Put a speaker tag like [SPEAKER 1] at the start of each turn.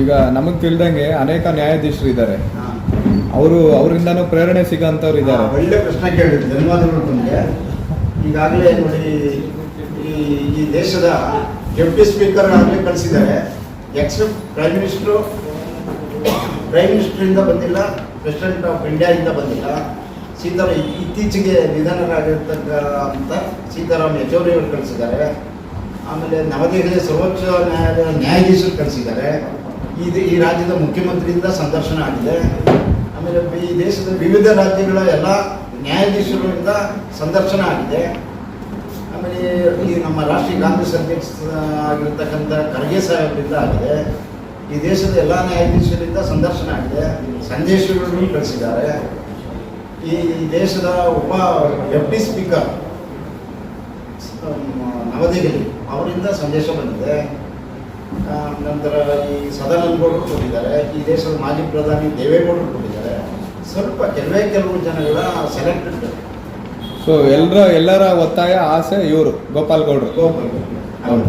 [SPEAKER 1] ಈಗ ನಮಗೆ ತಿಳಿದಂಗೆ ಅನೇಕ ನ್ಯಾಯಾಧೀಶರು ಇದ್ದಾರೆ. ಅವರು ಅವರಿಂದನೂ ಪ್ರೇರಣೆ ಸಿಗೋಂಥವ್ರು ಇದ್ದಾರೆ.
[SPEAKER 2] ಒಳ್ಳೆ ಪ್ರಶ್ನೆ ಕೇಳಿದ್ರು. ಧನ್ಯವಾದಗಳು ನಿಮಗೆ ಈಗಾಗಲೇ ನೋಡಿ, ಈ ಈ ದೇಶದ ಡೆಪ್ಟಿ ಸ್ಪೀಕರ್ ಆಗಲೇ ಕಳಿಸಿದ್ದಾರೆ. ಎಕ್ಸ್ ಪ್ರೈಮ್ ಮಿನಿಸ್ಟ್ರು, ಪ್ರೈಮ್ ಮಿನಿಸ್ಟ್ರಿಂದ ಬಂದಿಲ್ಲ, ಪ್ರೆಸಿಡೆಂಟ್ ಆಫ್ ಇಂಡಿಯಾದಿಂದ ಬಂದಿಲ್ಲ. ಸೀತಾರಾಮ್, ಇತ್ತೀಚೆಗೆ ನಿಧನರಾಗಿರ್ತಕ್ಕ ಅಂತ ಸೀತಾರಾಮ್ ಅವರು ಕಳಿಸಿದ್ದಾರೆ. ಆಮೇಲೆ ನವದೆಹಲಿಯ ಸರ್ವೋಚ್ಚ ನ್ಯಾಯಾಲಯ ನ್ಯಾಯಾಧೀಶರು ಕಳಿಸಿದ್ದಾರೆ. ಇದು ಈ ರಾಜ್ಯದ ಮುಖ್ಯಮಂತ್ರಿಯಿಂದ ಸಂದರ್ಶನ ಆಗಿದೆ. ಆಮೇಲೆ ಈ ದೇಶದ ವಿವಿಧ ರಾಜ್ಯಗಳ ಎಲ್ಲ ನ್ಯಾಯಾಧೀಶರುಗಳಿಂದ ಸಂದರ್ಶನ ಆಗಿದೆ. ಆಮೇಲೆ ಈ ನಮ್ಮ ರಾಷ್ಟ್ರೀಯ ಕಾಂಗ್ರೆಸ್ ಅಧ್ಯಕ್ಷ ಆಗಿರ್ತಕ್ಕಂಥ ಖರ್ಗೆ ಸಾಹೇಬರಿಂದ ಆಗಿದೆ. ಈ ದೇಶದ ಎಲ್ಲ ನ್ಯಾಯಾಧೀಶರಿಂದ ಸಂದರ್ಶನ ಆಗಿದೆ. ಸಂದೇಶಗಳನ್ನು ಕಳಿಸಿದ್ದಾರೆ. ಈ ದೇಶದ ಉಪ ಡೆಪ್ಟಿ ಸ್ಪೀಕರ್ ನವದೆಹಲಿ, ಅವರಿಂದ ಸಂದೇಶ ಬಂದಿದೆ. ನಂತರ ಈ ಸದಾನಂದ ಗೌಡರು ಕೊಟ್ಟಿದ್ದಾರೆ ಈ ದೇಶದ ಮಾಜಿ ಪ್ರಧಾನಿ ದೇವೇಗೌಡರು ಕೊಟ್ಟಿದ್ದಾರೆ. ಸ್ವಲ್ಪ ಕೆಲವೇ ಕೆಲವು ಜನಗಳ ಸೆಲೆಕ್ಟೆಡ್
[SPEAKER 1] ಸೊ ಎಲ್ಲರ ಎಲ್ಲರ ಒತ್ತಾಯ ಆಸೆ ಇವರು ಗೋಪಾಲ್ ಗೌಡ್ರು.
[SPEAKER 2] ಗೋಪಾಲ್ ಹೌದು.